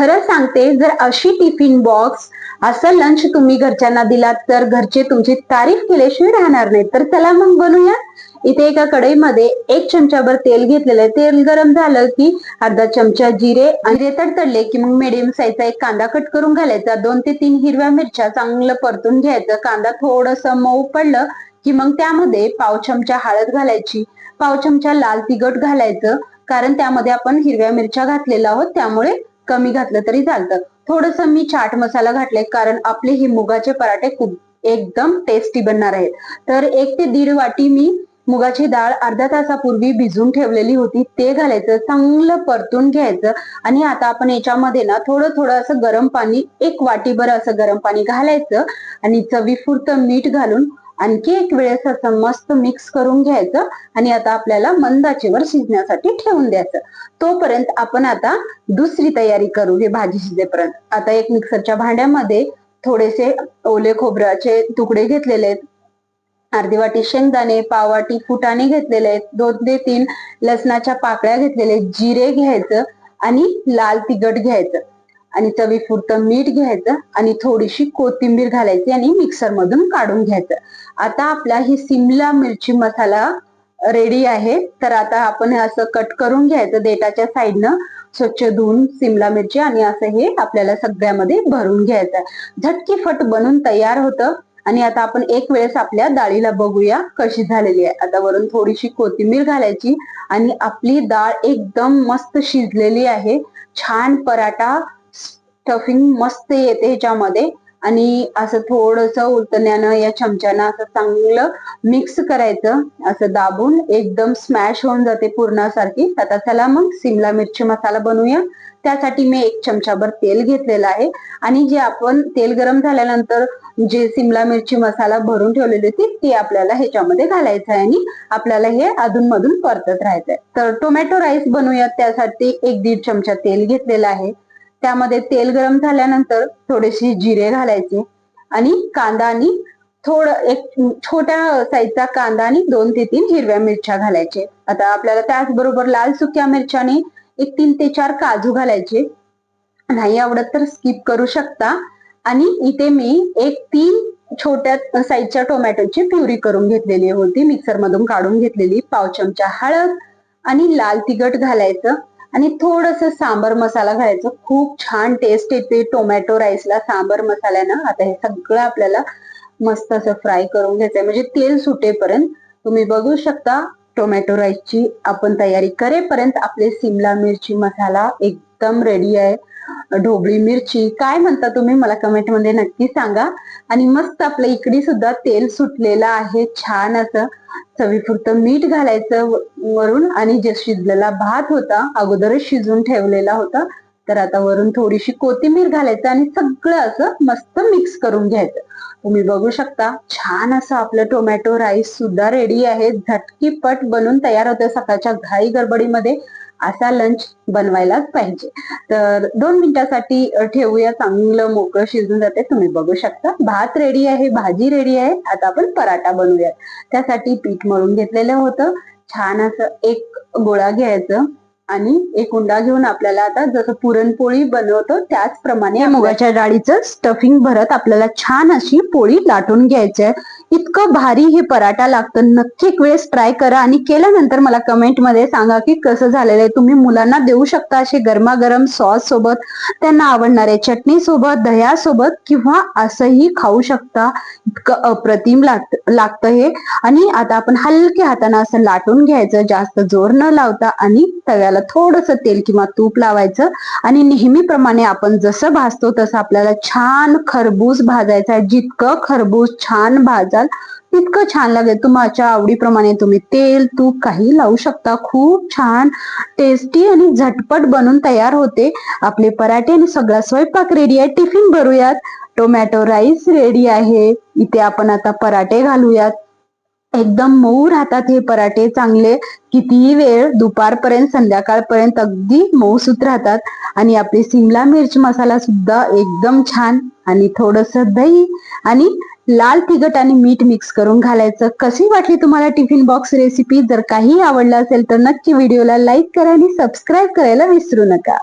खरं सांगते जर अशी टिफिन बॉक्स असं लंच तुम्ही घरच्यांना दिलात तर घरचे तुमची तारीफ केल्याशिवाय राहणार नाही तर चला मग बनवूया इथे एका कढईमध्ये एक चमचाभर तेल घेतलेलं आहे. तेल गरम झालं की अर्धा चमचा जिरे आणि जिरे तडतडले की मग मिडियम साईजचा एक कांदा कट करून घालायचा. दोन ते तीन हिरव्या मिरच्या चांगलं परतून घ्यायचं. कांदा थोडस मऊ पडलं की मग त्यामध्ये पाव चमचा हळद घालायची. पाव चमचा लाल तिखट घालायचं. कारण त्यामध्ये आपण हिरव्या मिरच्या घातलेल्या आहोत त्यामुळे कमी घातलं तरी चालतं. थोडस मी चाट मसाला घातले कारण आपले हे मुगाचे पराठे खूप एकदम टेस्टी बनणार आहेत. तर एक ते दीड वाटी मी मुगाची डाळ अर्धा तासापूर्वी भिजून ठेवलेली होती. ते घालायचं चांगलं परतून घ्यायचं. आणि आता आपण याच्यामध्ये ना थोडं थोडं असं गरम पाणी एक वाटीभर असं गरम पाणी घालायचं. आणि चवीपुरतं मीठ घालून आणखी एक वेळेस असं मस्त मिक्स करून घ्यायचं आणि आता आपल्याला मंदाचेवर शिजण्यासाठी ठेवून द्यायचं. तोपर्यंत आपण आता दुसरी तयारी करू हे भाजी शिजेपर्यंत. आता एक मिक्सरच्या भांड्यामध्ये थोडेसे ओले खोबऱ्याचे तुकडे घेतलेले आहेत. अर्धी वाटी शेंगदाणे पाव वाटी फुटाणे घेतलेले आहेत. दोन ते तीन लसणाच्या पाकळ्या घेतलेले आहेत, जिरे घ्यायचं आणि लाल तिखट घ्यायचं. आणि चवीपुरतं मीठ घ्यायचं आणि थोडीशी कोथिंबीर घालायची आणि मिक्सर मधून काढून घ्यायचं. आता आपला ही सिमला मिरची मसाला रेडी आहे. तर आता आपण हे असं कट करून घ्यायचं देटाच्या साईडनं. स्वच्छ धुवून सिमला मिरची आणि असं हे आपल्याला सगळ्यामध्ये भरून घ्यायचं. झटकीफट बनून तयार होतं. आणि आता आपण एक वेळेस आपल्या डाळीला बघूया कशी झालेली आहे. आता वरून थोडीशी कोथिंबीर घालायची आणि आपली डाळ एकदम मस्त शिजलेली आहे. छान पराठा स्टफिंग मस्त येते ह्याच्यामध्ये. आणि असं थोडस उलटण्यानं या चमच्यानं असं चांगलं मिक्स करायचं. असं दाबून एकदम स्मॅश होऊन जाते पूर्णासारखी. आता चला मग सिमला मिरची मसाला बनवूया. त्यासाठी मी एक चमचाभर तेल घेतलेलं आहे. आणि जे आपण तेल गरम झाल्यानंतर जे सिमला मिरची मसाला भरून ठेवलेली होती ती आपल्याला ह्याच्यामध्ये घालायचं आहे. आणि आपल्याला हे अधूनमधून परतत राहायचंय. तर टोमॅटो राईस बनवूयात. त्यासाठी एक दीड चमचा तेल घेतलेला आहे. त्यामध्ये तेल गरम झाल्यानंतर थोडेसे जिरे घालायचे आणि कांदा आणि थोडं एक छोट्या साईजचा कांदा आणि दोन ते तीन हिरव्या मिरच्या घालायचे. आता आपल्याला त्याचबरोबर लाल सुक्या मिरच्याने एक तीन ते चार काजू घालायचे. नाही आवडत तर स्किप करू शकता. आणि इथे मी एक तीन छोट्या साईजच्या टोमॅटोची प्युरी करून घेतलेली होती. मिक्सर मधून काढून घेतलेली पाव चमचा हळद आणि लाल तिखट घालायचं. आणि थोडस सांबर मसाला घालायचं. खूप छान टेस्ट येते टोमॅटो राईसला सांबर मसाल्यानं. आता हे सगळं आपल्याला मस्त असं फ्राय करून घ्यायचंय. म्हणजे तेल सुटेपर्यंत तुम्ही बघू शकता टोमॅटो राईसची आपण तयारी करेपर्यंत आपले सिमला मिरची मसाला एकदम रेडी आहे. ढोबळी मिरची काय म्हणता तुम्ही? मला कमेंटमध्ये नक्की सांगा. आणि मस्त आपलं इकडे सुद्धा तेल सुटलेलं आहे. छान असं चवीपुरतं मीठ घालायचं वरून. आणि जे शिजलेला भात होता अगोदरच शिजून ठेवलेला होता. तर आता वरून थोडीशी कोथिंबीर घालायचं आणि सगळं असं मस्त मिक्स करून घ्यायचं. तुम्ही बघू शकता छान असं आपलं टोमॅटो राईस सुद्धा रेडी आहे. झटकीपट बनून तयार होतं सकाळच्या घाई गडबडीमध्ये. असा लंच बनवायलाच पाहिजे. तर दोन मिनिटासाठी ठेवूया. चांगलं मोकळं शिजून जाते तुम्ही बघू शकता. भात रेडी आहे भाजी रेडी आहे. आता आपण पराठा बनवूया त्यासाठी पीठ मळून घेतलेलं होतं. छान असं एक गोळा घ्यायचं. आणि एक उंडा घेऊन आपल्याला आता जसं पुरणपोळी बनवतो त्याचप्रमाणे मुगाच्या डाळीचं स्टफिंग भरत आपल्याला छान अशी पोळी लाटून घ्यायची आहे. इतकं भारी हे पराठा लागतं. नक्की एक वेळेस ट्राय करा आणि केल्यानंतर मला कमेंटमध्ये सांगा की कसं झालेलं आहे. तुम्ही मुलांना देऊ शकता असे गरमागरम सॉस सोबत त्यांना आवडणारे चटणी सोबत दह्यासोबत किंवा असंही खाऊ शकता. इतकं अप्रतिम लाग लागतं हे. आणि आता आपण हलक्या हाताने असं लाटून घ्यायचं. जास्त जोर न लावता आणि तव्याला थोडस तेल किंवा तूप लावायचं आणि नेहमीप्रमाणे आपण जसं भाजतो तसं आपल्याला छान खरबूज भाजायचं आहे. जितकं खरबूज छान भाजाल तितकं छान लागेल. तुमच्या आवडीप्रमाणे तुम्ही तेल तूप काही लावू शकता. खूप छान टेस्टी आणि झटपट बनून तयार होते. आपले पराठे आणि सगळा स्वयंपाक रेडी आहे. टिफिन भरूयात. टोमॅटो राईस रेडी आहे. इथे आपण आता पराठे घालूयात. एकदम मऊ राहतात हे पराठे चांगले. कितीही वेळ दुपारपर्यंत संध्याकाळपर्यंत अगदी मऊसूत राहतात. आणि आपली सिमला मिरच मसाला सुद्धा एकदम छान. आणि थोडस दही आणि लाल तिखट आणि मीठ मिक्स करून घालायचं. कशी वाटली तुम्हाला टिफिन बॉक्स रेसिपी जर काही आवडलं असेल तर नक्की व्हिडिओला लाईक करा आणि सबस्क्राईब करायला विसरू नका.